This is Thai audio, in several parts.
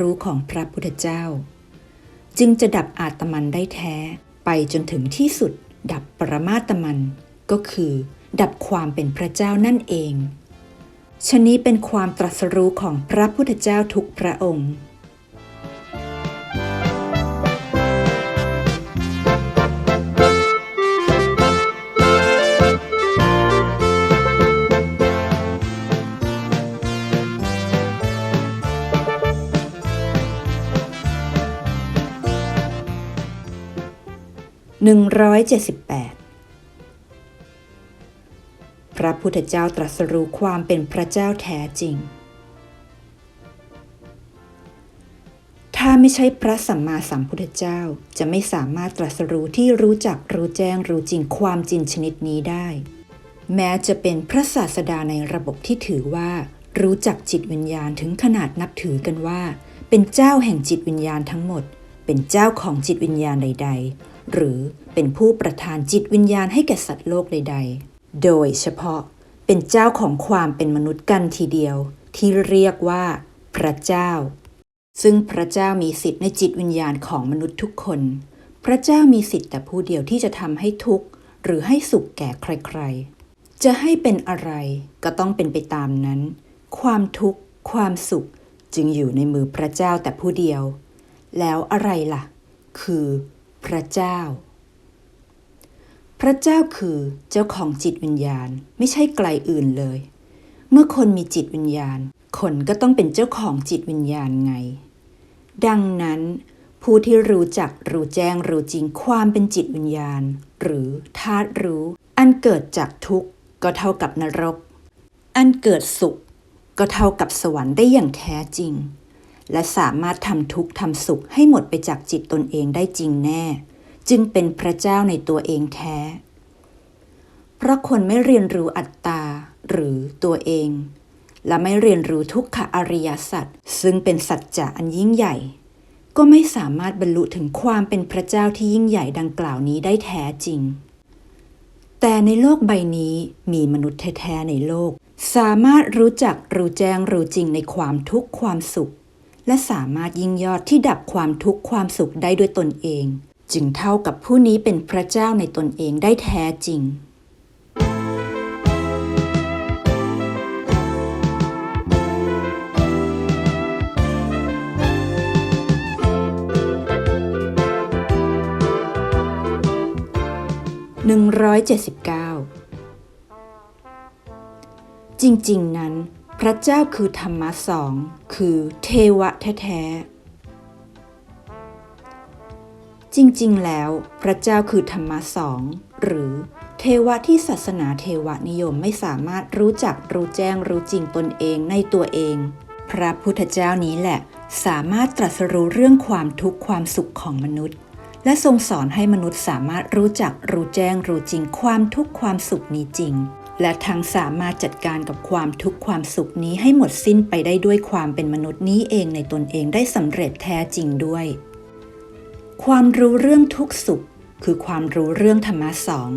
รู้ของพระพุทธเจ้า จึงจะดับอาตมันได้แท้ไปจนถึงที่สุด ดับปรมาตมัน ก็คือ ดับความเป็นพระเจ้านั่นเองชนนี้เป็นความตรัสรู้ของพระพุทธเจ้าทุกพระองค์ 178 พระพุทธเจ้าตรัสรู้ความเป็นพระเจ้าแท้จริง ถ้าไม่ใช่พระสัมมาสัมพุทธเจ้าจะไม่สามารถตรัสรู้ที่รู้จักรู้แจ้งรู้จริงความจริงชนิดนี้ได้ แม้จะเป็นพระศาสดาในระบบที่ถือว่า รู้จักจิตวิญญาณถึงขนาดนับถือกันว่า เป็นเจ้าแห่งจิตวิญญาณทั้งหมดเป็นเจ้าของจิตวิญญาณใด ๆ หรือเป็นผู้ประทานจิตวิญญาณให้แก่สัตว์โลกใด ๆ โดยเฉพาะเป็นเจ้าของความเป็นมนุษย์กันทีเดียว ที่เรียกว่า พระเจ้า ซึ่งพระเจ้ามีสิทธิ์ในจิตวิญญาณของมนุษย์ทุกคน พระเจ้ามีสิทธิ์แต่ผู้เดียวที่จะทำให้ทุกข์ หรือให้สุขแก่ใคร ๆ จะให้เป็นอะไรก็ต้องเป็นไปตามนั้น ความทุกข์ ความสุขจึงอยู่ในมือพระเจ้าแต่ผู้เดียว แล้วอะไรล่ะ คือ พระเจ้า พระเจ้าคือเจ้าของจิตวิญญาณไม่ใช่ไกลอื่นเลย เมื่อคนมีจิตวิญญาณ คนก็ต้องเป็นเจ้าของจิตวิญญาณไง ดังนั้น ผู้ที่รู้จักรู้แจ้งรู้จริงความเป็นจิตวิญญาณ หรือธาตุรู้ อันเกิดจากทุกข์ก็เท่ากับนรก อันเกิดสุข ก็เท่ากับสวรรค์ได้อย่างแท้จริง และสามารถทำทุกข์ทำสุขให้หมดไปจากจิตตนเองได้จริงแน่ จึงเป็นพระเจ้าในตัวเองแท้ เพราะคนไม่เรียนรู้อัตตาหรือตัวเอง และไม่เรียนรู้ทุกขอริยสัจซึ่งเป็นสัจจะอันยิ่งใหญ่ ก็ไม่สามารถบรรลุถึงความเป็นพระเจ้าที่ยิ่งใหญ่ดังกล่าวนี้ได้แท้จริง แต่ในโลกใบนี้มีมนุษย์แท้ๆในโลก สามารถรู้จักรู้แจ้งรู้จริงในความทุกข์ความสุข และสามารถยิ่งยอดที่ดับความทุกข์ความสุขได้ด้วยตนเอง จึงเท่ากับผู้นี้เป็นพระเจ้าในตนเองได้แท้จริง179 จริง ๆ นั้น พระเจ้าคือธรรมะสอง คือเทวะแท้ๆ จริงๆ แล้ว พระเจ้าคือธรรมะสอง หรือเทวะที่ศาสนาเทวนิยมไม่สามารถรู้จักรู้แจ้งรู้จริงตนเองในตัวเอง พระพุทธเจ้านี้แหละ สามารถตรัสรู้เรื่องความทุกข์ความสุขของมนุษย์ และทรงสอนให้มนุษย์สามารถรู้จักรู้แจ้งรู้จริงความทุกข์ความสุขนี้จริง และทั้งสามารถจัดการกับความทุกข์ความสุขนี้ให้หมดสิ้นไปได้ด้วยความเป็นมนุษย์นี้เองในตนเองได้สำเร็จแท้จริงด้วย ความรู้เรื่องทุกข์สุข คือความรู้เรื่องธรรมะสอง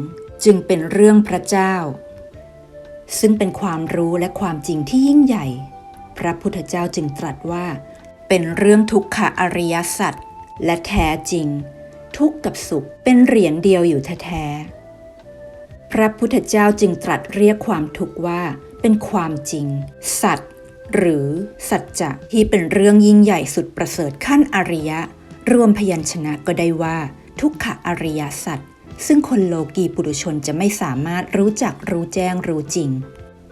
จึงเป็นเรื่องพระเจ้า ซึ่งเป็นความรู้และความจริงที่ยิ่งใหญ่ พระพุทธเจ้าจึงตรัสว่า เป็นเรื่องทุกขะอริยสัจและแท้จริง ทุกข์กับสุขเป็นเหรียญเดียวอยู่แท้ๆ พระพุทธเจ้าจึงตรัสเรียกความทุกข์ว่าเป็นความจริง สัตว์ หรือสัจจะที่เป็นเรื่องยิ่งใหญ่สุดประเสริฐขั้นอริยะ รวมพยัญชนะก็ได้ว่า ทุกขอริยสัจซึ่งคนโลกีปุถุชนจะไม่สามารถรู้จักรู้แจ้งรู้จริง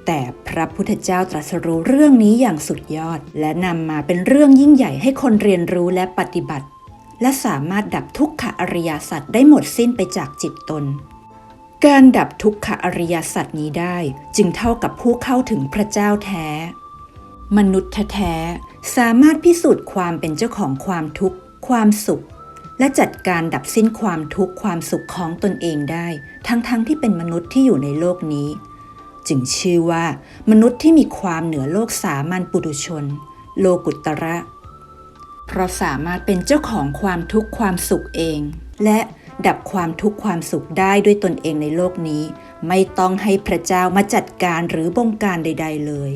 แต่พระพุทธเจ้าตรัสรู้เรื่องนี้อย่างสุดยอด และนำมาเป็นเรื่องยิ่งใหญ่ให้คนเรียนรู้และปฏิบัติ และสามารถดับทุกขอริยสัจได้หมดสิ้นไปจากจิตตน การดับทุกขอริยสัจนี้ได้จึงเท่ากับผู้เข้าถึงพระเจ้าแท้ มนุษย์แท้สามารถพิสูจน์ความเป็นเจ้าของความทุกข์ ความสุข และจัดการดับสิ้นความทุกข์ความสุขของตนเองได้ ทั้งๆทที่เป็นมนุษย์ที่อยู่ในโลกนี้ จึงชื่อว่า มนุษย์ที่มีความเหนือโลกสามัญปุถุชน โลกุตระ เพราะสามารถเป็นเจ้าของความทุกข์ความสุขเอง และ ดับความทุกข์ความสุขได้ด้วยตนเองในโลกนี้ ไม่ต้องให้พระเจ้ามาจัดการหรือบงการใด ๆเลย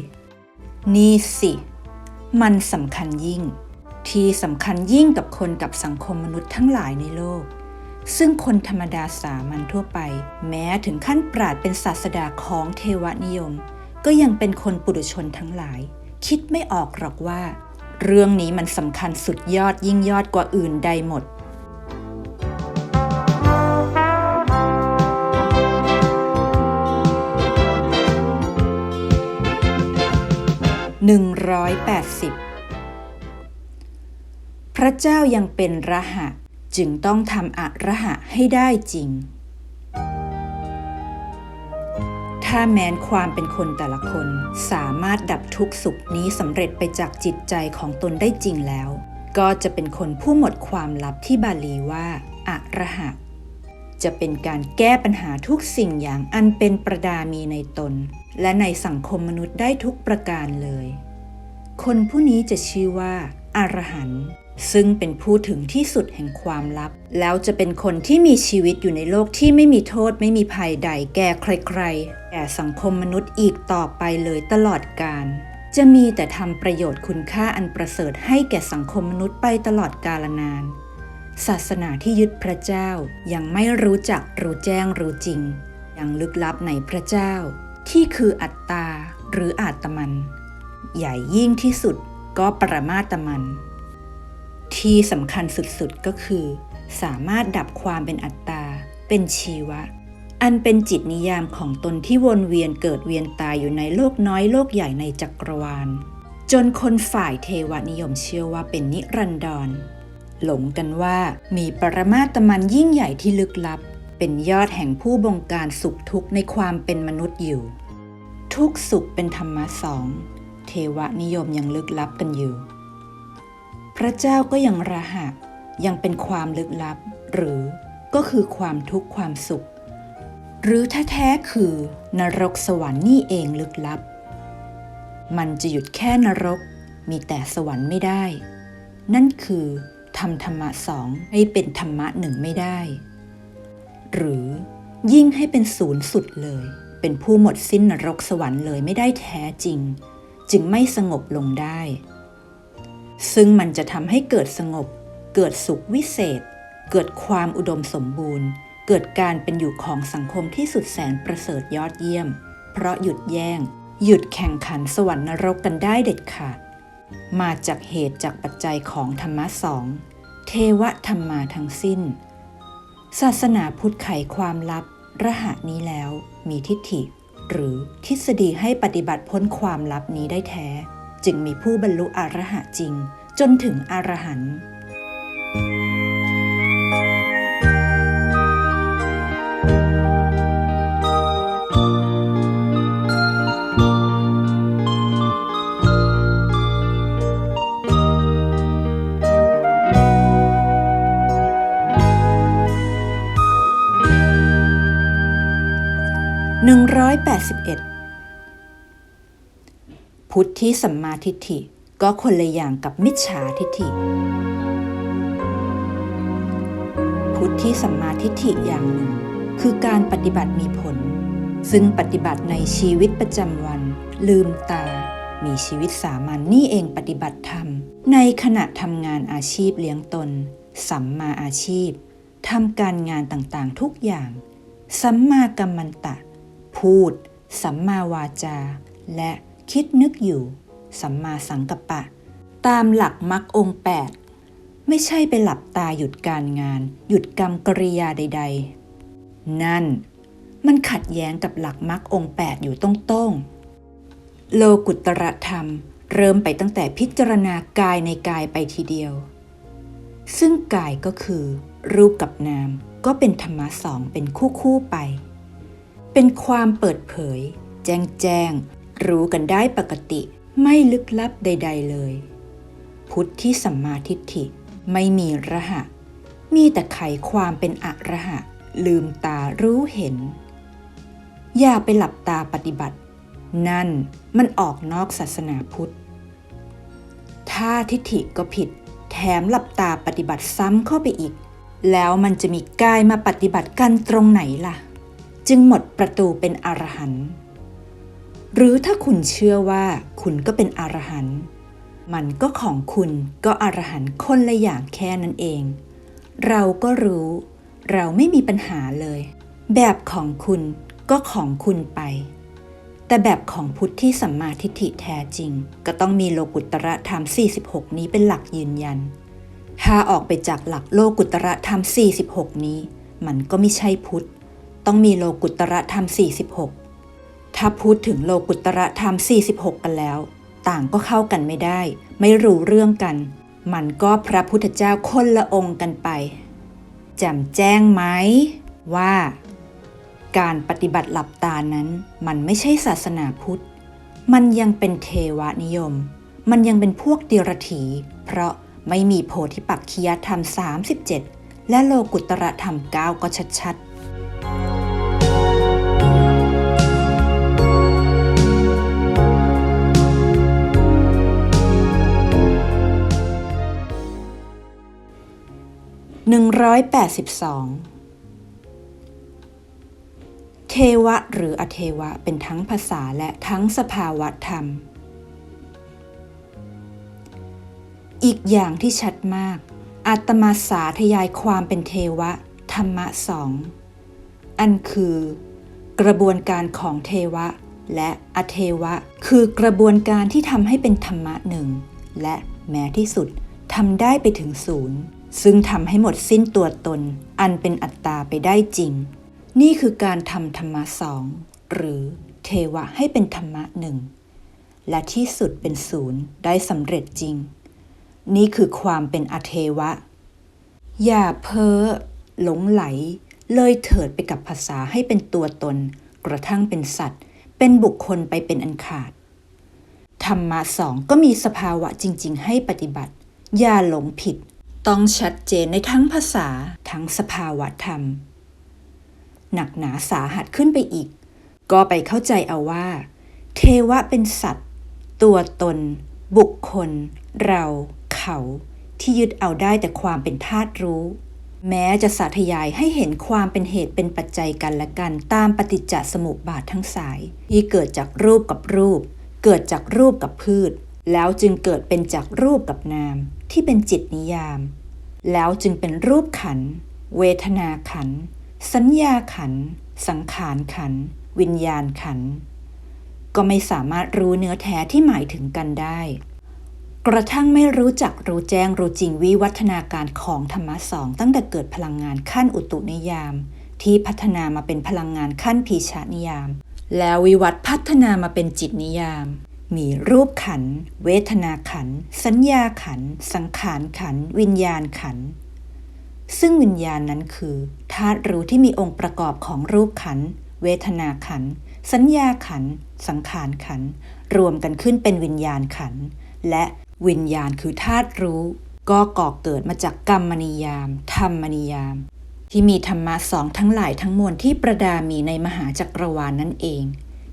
นี่สิ มันสำคัญยิ่ง ที่สำคัญยิ่งกับคนกับสังคมมนุษย์ทั้งหลายในโลก ซึ่งคนธรรมดาสามัญทั่วไป แม้ถึงขั้นปราดเป็นศาสดาของเทวนิยม ก็ยังเป็นคนปุถุชนทั้งหลาย คิดไม่ออกหรอกว่า เรื่องนี้มันสำคัญสุดยอดยิ่งยอดกว่าอื่นใดหมด 180 พระเจ้ายังเป็นระหะ จึงต้องทำอะระหะให้ได้จริง ถ้าแม้นความเป็นคนแต่ละคนสามารถดับทุกข์สุขนี้สำเร็จไปจากจิตใจของตนได้จริงแล้ว ก็จะเป็นคนผู้หมดความลับที่บาลีว่าอะระหะ จะเป็นการแก้ปัญหาทุกสิ่งอย่างอันเป็นประดามีในตน และในสังคมมนุษย์ได้ทุกประการเลย คนผู้นี้จะชื่อว่าอารหันต์ซึ่งเป็นผู้ถึงที่สุดแห่งความลับ แล้วจะเป็นคนที่มีชีวิตอยู่ในโลกที่ไม่มีโทษไม่มีภัยใดแก่ใครๆแก่สังคมมนุษย์อีกต่อไปเลยตลอดกาลจะมีแต่ทำประโยชน์คุณค่าอันประเสริฐให้แก่สังคมมนุษย์ไปตลอดกาลนาน ศาสนาที่ยึดพระเจ้ายังไม่รู้จักรู้แจ้งรู้จริง ยังลึกลับในพระเจ้า ที่คืออัตตาหรืออาตมัน ใหญ่ยิ่งที่สุดก็ปรมาตมัน ที่สำคัญสุดๆก็คือ สามารถดับความเป็นอัตตา เป็นชีวะ อันเป็นจิตนิยามของตนที่วนเวียนเกิดเวียนตายอยู่ในโลกน้อยโลกใหญ่ในจักรวาล จนคนฝ่ายเทวนิยมเชื่อว่าเป็นนิรันดร หลงกันว่ามีปรมาตมันยิ่งใหญ่ที่ลึกลับ เป็นยอดแห่งผู้บงการสุขทุกข์ในความเป็นมนุษย์อยู่ ทุกสุขเป็นธรรมะสอง เทวนิยมยังลึกลับกันอยู่ พระเจ้าก็ยังระหะยังเป็นความลึกลับ หรือก็คือความทุกข์ความสุข หรือแท้ๆคือนรกสวรรค์นี่เองลึกลับ มันจะหยุดแค่นรกมีแต่สวรรค์ไม่ได้ นั่นคือ ทำธรรมะสองให้เป็นธรรมะหนึ่งไม่ได้ หรือยิ่งให้เป็นศูนย์สุดเลย เป็นผู้หมดสิ้นนรกสวรรค์เลยไม่ได้แท้จริง จึงไม่สงบลงได้ ซึ่งมันจะทำให้เกิดสงบ เกิดสุขวิเศษ เกิดความอุดมสมบูรณ์ เกิดการเป็นอยู่ของสังคมที่สุดแสนประเสริฐยอดเยี่ยม เพราะหยุดแย่ง หยุดแข่งขันสวรรค์นรกกันได้เด็ดขาด มาจากเหตุจากปัจจัยของธรรมะสอง เทวธรรมาทั้งสิ้น ศาสนาพุทธไขความลับ รหัสนี้แล้วมีทิฏฐิ หรือทฤษฎีให้ปฏิบัติพ้นความลับนี้ได้แท้ จึงมีผู้บรรลุอรหัตจริง จนถึงอรหันต์ 181 พุทธที่สัมมาทิฏฐิก็คนละอย่างกับมิจฉาทิฏฐิ พุทธที่สัมมาทิฏฐิอย่างหนึ่ง คือการปฏิบัติมีผล ซึ่งปฏิบัติในชีวิตประจำวัน ลืมตา มีชีวิตสามัญนนี่เองปฏิบัติธรรม ในขณะทำงานอาชีพเลี้ยงตน สัมมาอาชีพทำการงานต่างๆทุกอย่าง สัมมากัมมันตะ พูด สัมมาวาจา และคิดนึกอยู่ สัมมาสังกัปปะ ตามหลักมรรคองค์8ไม่ใช่ไปหลับตาหยุดการงาน หยุดกรรมกริยาใด ๆ นั่น มันขัดแย้งกับหลักมรรคองค์8อยู่ตรงๆ โลกุตรธรรมเริ่มไปตั้งแต่พิจารณากายในกายไปทีเดียว ซึ่งกายก็คือ รูปกับนามก็เป็นธรรมะสองเป็นคู่ๆไป เป็นความเปิดเผย แจ้งแจ้ง รู้กันได้ปกติ ไม่ลึกลับใด ๆเลย พุทธที่สัมมาทิฏฐิไม่มีระหะ มีแต่ไขความเป็นอระหะ ลืมตารู้เห็น อย่าไปหลับตาปฏิบัติ นั่นมันออกนอกศาสนาพุทธ ถ้าทิฏฐิก็ผิด แถมหลับตาปฏิบัติซ้ำเข้าไปอีก แล้วมันจะมีกายมาปฏิบัติกันตรงไหนล่ะ จึงหมดประตูเป็นอรหันต์หรือถ้าคุณเชื่อว่าคุณก็เป็นอรหันต์มันก็ของคุณก็อรหันต์คนละอย่างแค่นั้นเอง เราก็รู้ เราไม่มีปัญหาเลย แบบของคุณก็ของคุณไป แต่แบบของพุทธที่สัมมาทิฏฐิแท้จริง ก็ต้องมีโลกุตระธรรม 46 นี้เป็นหลักยืนยัน ถ้าออกไปจากหลักโลกุตระธรรม 46 นี้ มันก็ไม่ใช่พุทธ ต้องมีโลกุตระธรรม 46 ถ้าพูดถึงโลกุตระธรรม 46 กันแล้ว ต่างก็เข้ากันไม่ได้ ไม่รู้เรื่องกัน มันก็พระพุทธเจ้าคนละองค์กันไปแจ่มแจ้งไหมว่า การปฏิบัติหลับตานั้น มันไม่ใช่ศาสนาพุทธ มันยังเป็นเทวนิยม มันยังเป็นพวกเดียรถี เพราะไม่มีโพธิปักคียธรรม 37 และโลกุตระธรรม 9 ก็ชัดๆ 182 เทวะหรืออเทวะเป็นทั้งภาษาและทั้งสภาวะธรรม อีกอย่างที่ชัดมาก อาตมาสาธยายความเป็นเทวะ ธรรมะสอง อันคือกระบวนการของเทวะ และอเทวะ คือกระบวนการที่ทำให้เป็นธรรมะหนึ่งและแม้ที่สุดทำได้ไปถึงศูนย์ ซึ่งทำให้หมดสิ้นตัวตนอันเป็นอัตตาไปได้จริง นี่คือการทำธรรมะสองหรือเทวะให้เป็นธรรมะหนึ่งและที่สุดเป็นศูนย์ได้สำเร็จจริง นี่คือความเป็นอเทวะ อย่าเพ้อหลงไหล เลยเถิดไปกับภาษาให้เป็นตัวตน กระทั่งเป็นสัตว์ เป็นบุคคลไปเป็นอันขาด ธรรมะสองก็มีสภาวะจริง ๆ ให้ปฏิบัติ อย่าหลงผิด ต้องชัดเจนในทั้งภาษาทั้งสภาวะธรรม หนักหนาสาหัสขึ้นไปอีก ก็ไปเข้าใจเอาว่า เทวะเป็นสัตว์ ตัวตน บุคคล เรา เขาที่ยึดเอาได้แต่ความเป็นธาตุรู้ แม้จะสาธยายให้เห็นความเป็นเหตุเป็นปัจจัยกันและกันตามปฏิจจสมุปบาททั้งสาย ที่เกิดจากรูปกับรูป เกิดจากรูปกับพืช แล้วจึงเกิดเป็นจากรูปกับนาม ที่เป็นจิตนิยาม แล้วจึงเป็นรูปขัน เวทนาขัน สัญญาขัน สังขารขัน วิญญาณขัน ก็ไม่สามารถรู้เนื้อแท้ที่หมายถึงกันได้ กระทั่งไม่รู้จักรู้แจ้งรู้จริงวิวัฒนาการของธรรมะสองตั้งแต่เกิดพลังงานขั้นอุตุนิยาม ที่พัฒนามาเป็นพลังงานขั้นพีชานิยาม แล้ววิวัฒน์พัฒนามาเป็นจิตนิยาม มีรูปขัน เวทนาขัน สัญญาขัน สังขารขัน วิญญาณขัน ซึ่งวิญญาณนั้นคือธาตุรู้ที่มีองค์ประกอบของรูปขัน เวทนาขัน สัญญาขัน สังขารขัน รวมกันขึ้นเป็นวิญญาณขัน และวิญญาณคือธาตุรู้ ก็ก่อเกิดมาจากกรรมนิยาม ธรรมนิยาม ที่มีธรรมะสองทั้งหลายทั้งมวลที่ประดามีในมหาจักรวาลนนั่นเอง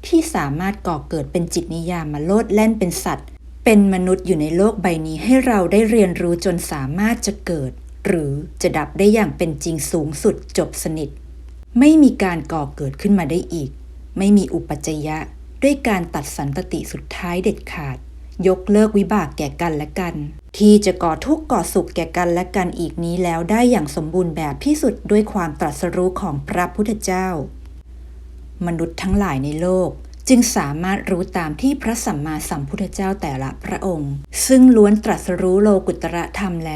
ที่สามารถก่อเกิดเป็นจิตนิยามมาโลดแล่นเป็นสัตว์ เป็นมนุษย์อยู่ในโลกใบนี้ให้เราได้เรียนรู้จนสามารถจะเกิด หรือจะดับได้อย่างเป็นจริงสูงสุดจบสนิท ไม่มีการก่อเกิดขึ้นมาได้อีก ไม่มีอุปจจยะ ด้วยการตัดสันตติสุดท้ายเด็ดขาด ยกเลิกวิบากแก่กันและกัน ที่จะก่อทุกข์ก่อสุขแก่กันและกันอีกนี้แล้วได้อย่างสมบูรณ์แบบที่สุดด้วยความตรัสรู้ของพระพุทธเจ้า มนุษย์ทั้งหลายในโลก จึงสามารถรู้ตามที่พระสัมมาสัมพุทธเจ้าแต่ละพระองค์ ซึ่งล้วนตรัสรู้โลกุตระธรรมแล้ว